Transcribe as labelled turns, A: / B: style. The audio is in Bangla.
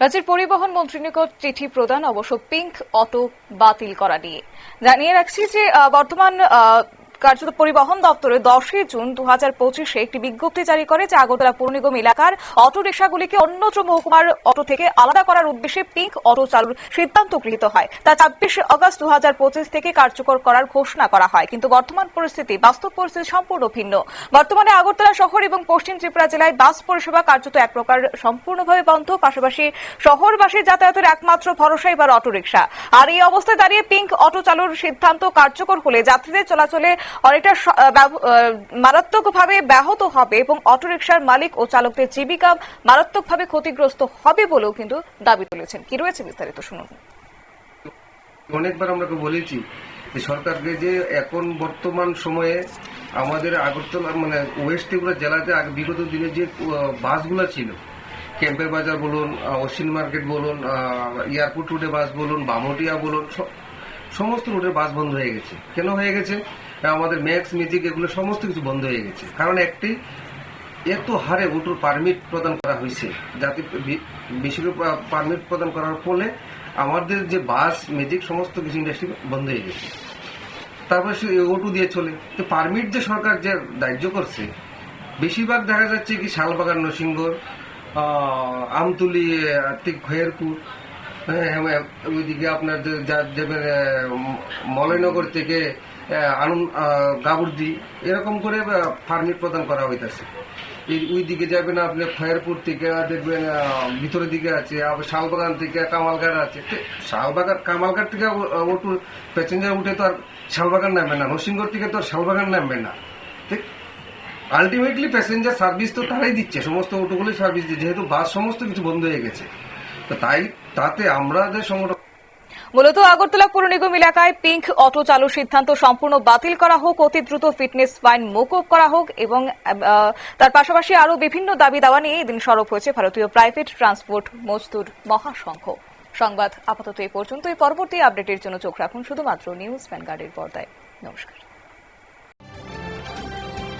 A: রাজ্যের পরিবহন মন্ত্রীর নিকট চিঠি প্রদান, অবশ্য পিঙ্ক অটো বাতিল করা নিয়ে। জানিয়ে রাখছি যে বর্তমান কার্যত পরিবহন দপ্তরে দশই জুন দু হাজার পঁচিশে একটি বিজ্ঞপ্তি জারি করে যে আগরতলা পৌর নিগম এলাকার অটো রিক্সাগুলিকে অন্যত্র মহকুমার অটো থেকে আলাদা করার উদ্দেশ্যে পিঙ্ক অটো চালুর সিদ্ধান্ত গৃহীত হয়। তা ছাব্বিশে আগস্ট দু হাজার পঁচিশ থেকে কার্যকর করার ঘোষণা করা হয়, কিন্তু বর্তমান পরিস্থিতি, বাস্তব পরিস্থিতি সম্পূর্ণ ভিন্ন। বর্তমানে আগরতলা শহর এবং পশ্চিম ত্রিপুরা জেলায় বাস পরিষেবা কার্যত এক প্রকার সম্পূর্ণভাবে বন্ধ, পাশাপাশি শহরবাসীর যাতায়াতের একমাত্র ভরসা এবার অটোরিকশা আর এই অবস্থায় দাঁড়িয়ে পিঙ্ক অটো চালুর সিদ্ধান্ত কার্যকর হলে যাত্রীদের চলাচলে অনেকটা মারাত্মকভাবে ব্যাহত হবে এবং অটোরিকশার মালিক ও চালকদের জীবিকা মারাত্মকভাবে ক্ষতিগ্রস্ত হবে বলেও কিন্তু দাবি তুলেছেন। কি রয়েছে বিস্তারিত শুনুন।
B: অনেকবার আমরা বলেছি যে সরকারকে যে এখন বর্তমান সময়ে আমাদের আগরতলা মানে ওয়েস্ট ত্রিপুরা জেলাতে বিগত দিনে যে বাসগুলো ছিল, ক্যাম্পের বাজার বলুন অশ্বিন মার্কেট বলুন এয়ারপোর্ট রুটে বাস বলুন, বামটিয়া বলুন সমস্ত রুটে বাস বন্ধ হয়ে গেছে। কেন হয়ে গেছে? আমাদের ম্যাক্স মিউজিক এগুলো সমস্ত কিছু বন্ধ হয়ে গেছে। কারণ একটি এত হারে অটোর পারমিট প্রদান করা হয়েছে যাতে বেশি পারমিট প্রদান করার ফলে আমাদের যে বাস ম্যাজিক সমস্ত কিছু ইন্ডাস্ট্রি বন্ধ হয়ে গেছে। তারপর সে অটো দিয়ে চলে। তো পারমিট যে সরকার যে দাহ্য করছে বেশিরভাগ দেখা যাচ্ছে কি শালবাগান আহ, আমতুলি আহ, ঠিক খয়েরপুর ওইদিকে আপনার যে- যা- যাবেন আহ, ম- মলয়নগর থেকে আনন্দ গাবুর্দি এরকম করে পারমিট প্রদান করা হইতাছে। এই ওই দিকে যাবেন আপনি খয়েরপুর থেকে দেখবেন ভিতরের দিকে আছে আবার শালবাগান থেকে কামালঘাট আছে। শালবাগান কামালঘাট থেকে ওটু প্যাসেঞ্জার উঠে তো আর শালবাগান নামবে না নরসিংগড় থেকে তো আর শালবাগান নামবে না। ঠিক আলটিমেটলি প্যাসেঞ্জার সার্ভিস তো তারাই দিচ্ছে সমস্ত অটোগুলি সার্ভিস দিচ্ছে যেহেতু বাস সমস্ত কিছু বন্ধ হয়ে গেছে। তাই তাতে আমরা যে সংগঠন
A: মূলত আগরতলা পৌর নিগম এলাকায় পিঙ্ক অটো চালুর সিদ্ধান্ত সম্পূর্ণ বাতিল করা হোক, অতি দ্রুত ফিটনেস ফাইন মকুব করা হোক এবং তার পাশাপাশি আরও বিভিন্ন দাবি দাওয়া নিয়ে এদিন সরব হয়েছে ভারতীয় প্রাইভেট ট্রান্সপোর্ট মজদুর মহাসংঘ। সংবাদ আপাতত এই পর্যন্তই। পরবর্তী আপডেটের জন্য চোখ রাখুন শুধুমাত্র নিউজ ভ্যানগার্ডের পর্দায়। নমস্কার।